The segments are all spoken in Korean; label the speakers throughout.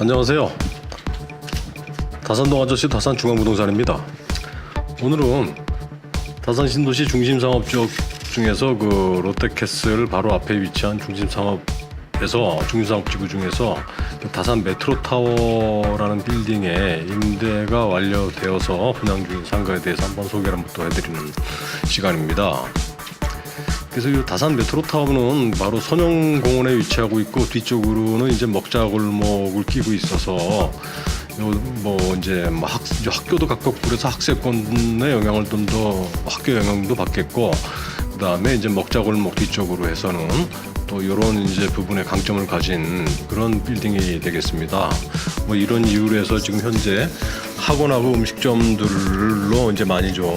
Speaker 1: 안녕하세요. 다산동 아저씨 다산중앙부동산입니다. 오늘은 다산 신도시 중심 상업 지역 중에서 그 롯데캐슬 바로 앞에 위치한 중심 상업에서 중심 상업 지구 중에서 그 다산 메트로 타워라는 빌딩에 임대가 완료되어서 분양 중인 상가에 대해서 한번 소개를 한번 또 해드리는 시간입니다. 그래서 이 다산 메트로타워는 바로 선영공원에 위치하고 있고 뒤쪽으로는 이제 먹자골목을 끼고 있어서 요뭐 이제 뭐 학, 학교도 각각 그래서 학생권의 영향을 좀 더 학교 영향도 받겠고 그다음에 이제 먹자골목 뒤쪽으로 해서는 또 이런 이제 부분에 강점을 가진 그런 빌딩이 되겠습니다. 뭐 이런 이유로 해서 지금 현재 학원하고 음식점들로 이제 많이 좀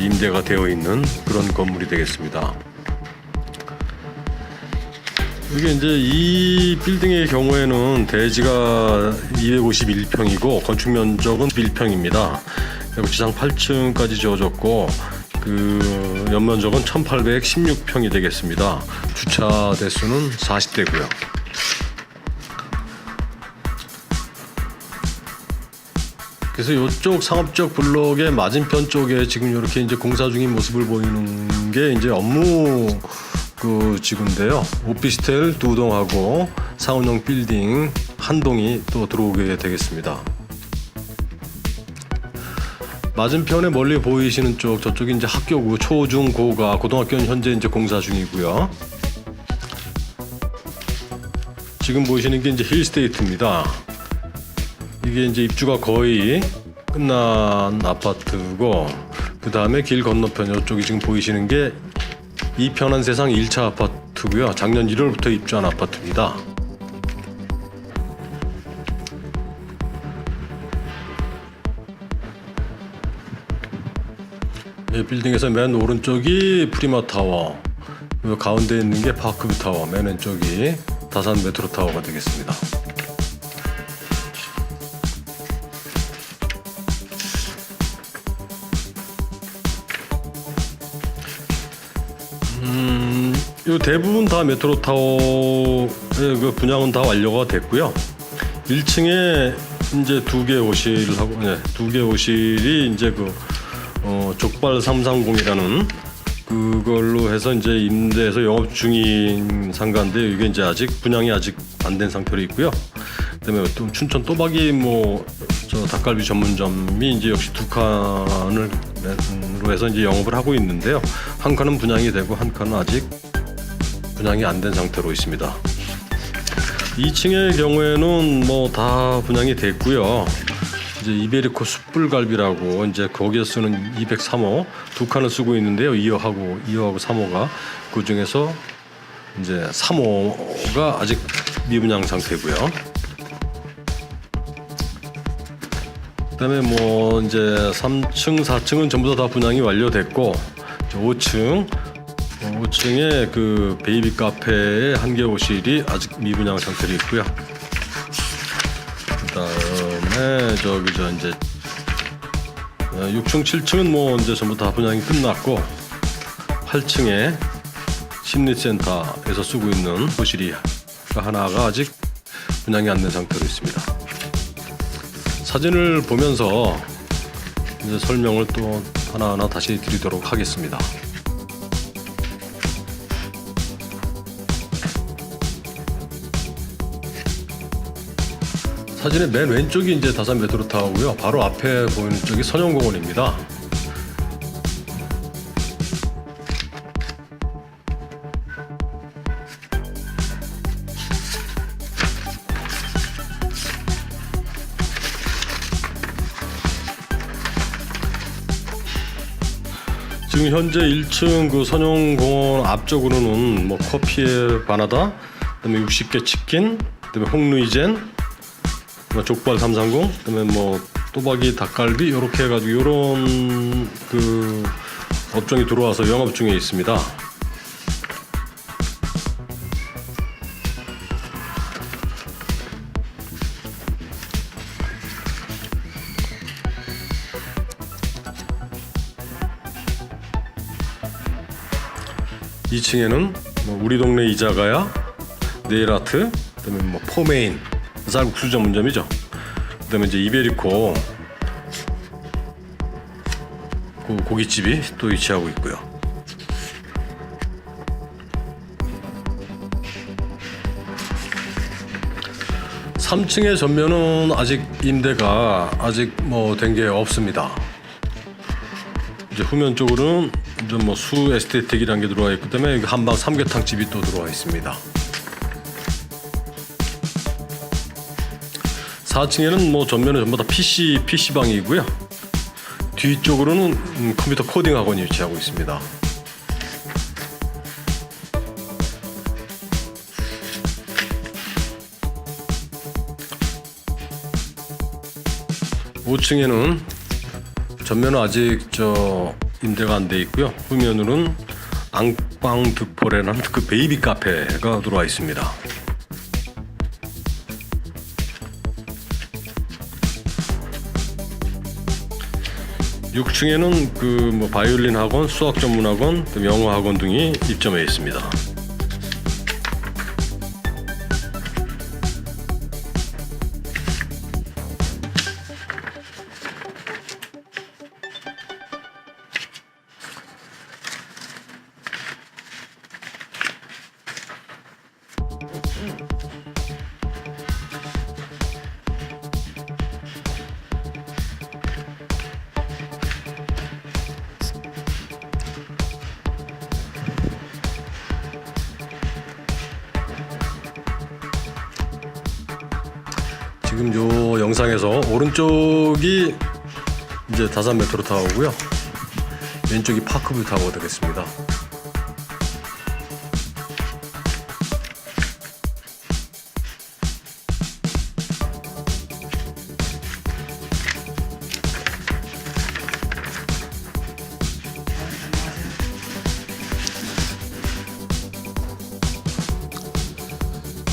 Speaker 1: 임대가 되어 있는 그런 건물이 되겠습니다. 이게 이제 이 빌딩의 경우에는 대지가 251평이고 건축 면적은 1평입니다. 그리고 지상 8층까지 지어졌고 그 연면적은 1816평이 되겠습니다. 주차 대수는 40대고요. 그래서 이쪽 상업적 블록의 맞은편 쪽에 지금 이렇게 이제 공사 중인 모습을 보이는 게 이제 업무 그 지구인데요. 오피스텔 두 동하고 상업용 빌딩 한 동이 또 들어오게 되겠습니다. 맞은편에 멀리 보이시는 쪽 저쪽이 이제 학교고 초중 고가 고등학교는 현재 이제 공사 중이고요. 지금 보이시는 게 이제 힐스테이트입니다. 이게 이제 입주가 거의 끝난 아파트고 그 다음에 길 건너편 이쪽이 지금 보이시는 게 이 편한 세상 1차 아파트고요. 작년 1월부터 입주한 아파트입니다. 이 빌딩에서 맨 오른쪽이 프리마 타워, 가운데 있는 게 파크뷰 타워, 맨 왼쪽이 다산 메트로 타워가 되겠습니다. 이 대부분 다 메트로 타워의 그 분양은 다 완료가 됐고요. 1층에 이제 두개 호실을 하고 네, 두개 호실이 이제 그 어, 족발 330이라는 그걸로 해서 이제 임대해서 영업 중인 상가인데 이게 이제 아직 분양이 아직 안 된 상태로 있고요. 그다음에 또 춘천 또박이 뭐 저 닭갈비 전문점이 이제 역시 두 칸을 로 해서 이제 영업을 하고 있는데요. 한 칸은 분양이 되고 한 칸은 아직 분양이 안 된 상태로 있습니다. 2층의 경우에는 뭐 다 분양이 됐고요. 이제 이베리코 숯불갈비라고 이제 거기에 쓰는 203호 두 칸을 쓰고 있는데요. 2호하고 2호하고 3호가 그 중에서 이제 3호가 아직 미분양 상태고요. 그다음에 뭐 이제 3층, 4층은 전부 다, 다 분양이 완료됐고 5층 5층에 그 베이비 카페의 한개 호실이 아직 미분양 상태로 있고요. 그다음에 저기 저 이제 6층, 7층은 뭐 이제 전부 다 분양이 끝났고 8층에 심리센터에서 쓰고 있는 호실이 하나가 아직 분양이 안 된 상태로 있습니다. 사진을 보면서 이제 설명을 또 하나하나 다시 드리도록 하겠습니다. 사진의 맨 왼쪽이 이제 다산 메트로 타워고요. 바로 앞에 보이는 쪽이 선영공원입니다. 지금 현재 1층 그 선영공원 앞쪽으로는 뭐 커피의 바나다, 그다음에 60개 치킨, 그다음에 홍루이젠, 뭐 족발 330, 그다음에 뭐 또박이 닭갈비 이렇게 해가지고 이런 그 업종이 들어와서 영업 중에 있습니다. 이층에는 뭐 우리 동네 이자가야, 네일아트, 그다음에 뭐 포메인, 쌀국수 전문점이죠. 그다음에 이제 이베리코 그 고깃집이 또 위치하고 있고요. 3층의 전면은 아직 임대가 아직 뭐 된 게 없습니다. 이제 후면 쪽으로는 이제 뭐수 에스테틱이라는 게 들어와 있기 때문에 한방 삼계탕 집이 또 들어와 있습니다. 4층에는 뭐 전면에 전부 다 PC PC 방이고요. 뒤쪽으로는 음, 컴퓨터 코딩 학원이 위치하고 있습니다. 5층에는 전면은 아직 저 임대가 안 돼 있고요. 후면으로는 앙빵 득포레라는 그 베이비 카페가 들어와 있습니다. 육층에는 그 뭐 바이올린 학원, 수학 전문 학원, 또 영어 학원 등이 입점해 있습니다. 지금 요 영상에서 오른쪽이 이제 다산 메트로 타워고요. 왼쪽이 파크뷰 타워가 되겠습니다.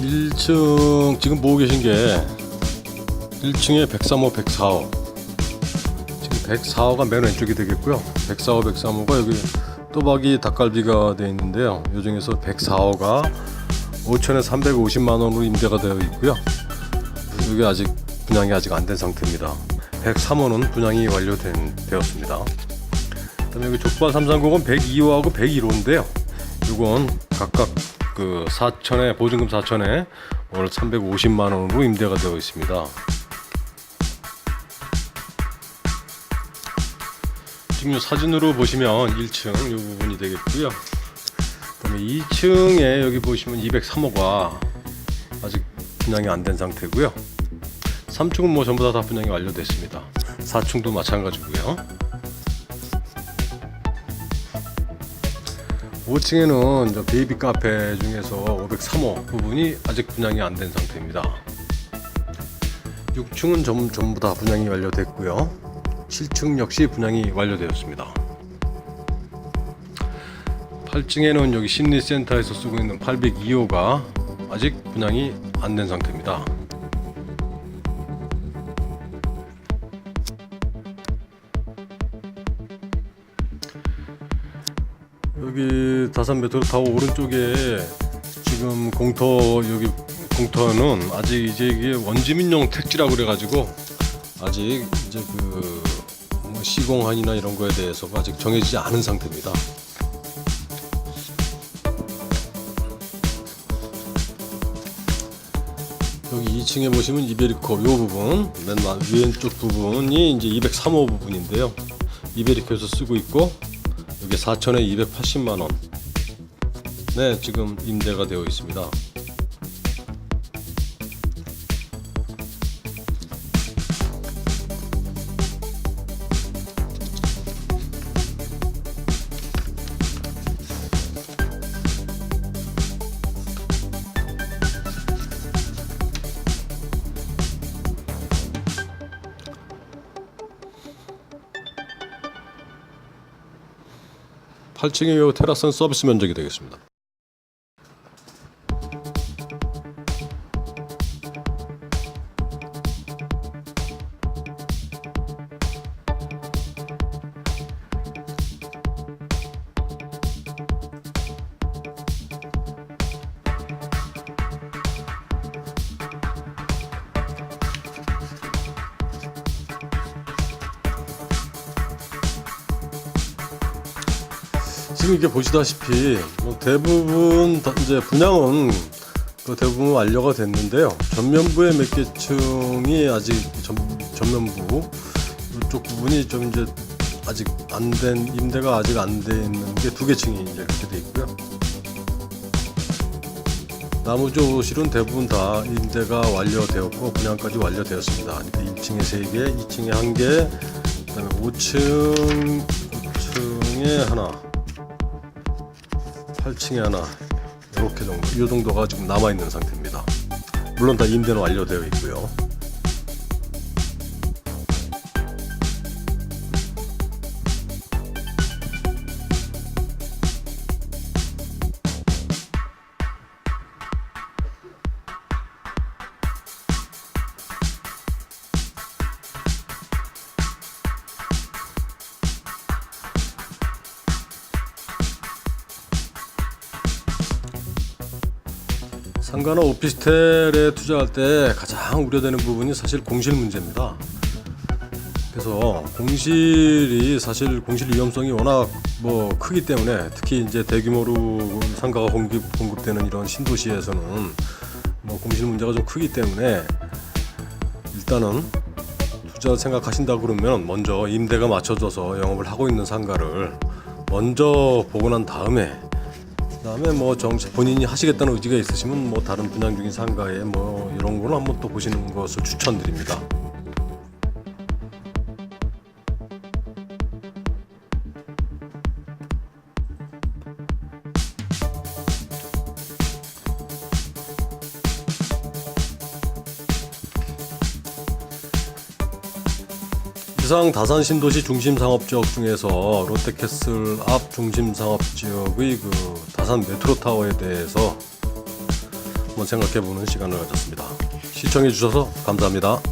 Speaker 1: 일층 지금 보고 계신 게 1층에 103호, 104호. 지금 104호가 맨 왼쪽이 되겠고요. 104호, 103호가 여기 또박이 닭갈비가 되어 있는데요. 요 중에서 104호가 5천에 350만 원으로 임대가 되어 있고요. 여기 아직 분양이 아직 안 된 상태입니다. 103호는 분양이 완료된 되었습니다. 그다음에 여기 족발 330은 102호하고 101호인데요. 이건 각각 그 4천에 보증금 4천에 월 350만 원으로 임대가 되어 있습니다. 지금 이 사진으로 보시면 1층 이 부분이 되겠고요. 그다음에 2층에 여기 보시면 203호가 아직 분양이 안 된 상태고요. 3층은 뭐 전부 다, 다 분양이 완료됐습니다. 4층도 마찬가지고요. 5층에는 저 베이비 카페 중에서 503호 부분이 아직 분양이 안 된 상태입니다. 6층은 전, 전부 다 분양이 완료됐고요. 7층 역시 분양이 완료되었습니다. 8층에는 여기 심리센터에서 쓰고 있는 802호가 아직 분양이 안 된 상태입니다. 여기 다산 메트로 타워 오른쪽에 지금 공터 여기 공터는 아직 이제 이게 원주민용 택지라고 그래가지고 아직 이제 그뭐 시공한이나 이런 거에 대해서가 아직 정해지지 않은 상태입니다. 여기 2층에 보시면 이베리코 요 부분 맨 왼쪽 부분이 이제 203호 부분인데요. 이베리코에서 쓰고 있고 여기 4천에 280만 원. 네, 지금 임대가 되어 있습니다. 팔층의요 테라스는 서비스 면적이 되겠습니다. 지금 이게 보시다시피 뭐 대부분 다 이제 분양은 그 대부분 완료가 됐는데요. 전면부의 몇 개 층이 아직 전, 전면부 이쪽 부분이 좀 이제 아직 안 된 임대가 아직 안 돼 있는 게 두 개 층이 이제 이렇게 돼 있고요. 나무조실은 대부분 다 임대가 완료되었고 분양까지 완료되었습니다. 그러니까 1층에 3개, 2층에 1개, 그다음에 5층, 5층에 하나, 8층에 하나 이렇게 정도, 이 정도가 지금 남아 있는 상태입니다. 물론 다 임대는 완료되어 있고요. 상가나 오피스텔에 투자할 때 가장 우려되는 부분이 사실 공실 문제입니다. 그래서 공실이 사실 공실 위험성이 워낙 뭐 크기 때문에 특히 이제 대규모로 상가가 공급, 공급되는 이런 신도시에서는 뭐 공실 문제가 좀 크기 때문에 일단은 투자 생각하신다 그러면 먼저 임대가 맞춰져서 영업을 하고 있는 상가를 먼저 보고 난 다음에 그다음에 뭐 정치 본인이 하시겠다는 의지가 있으시면 뭐 다른 분양 중인 상가에 뭐 이런 거는 한번 또 보시는 것을 추천드립니다. 이상 다산 신도시 중심 상업 지역 중에서 롯데캐슬 앞 중심 상업 지역의 그 다산 메트로 타워에 대해서 한번 생각해 보는 시간을 가졌습니다. 시청해 주셔서 감사합니다.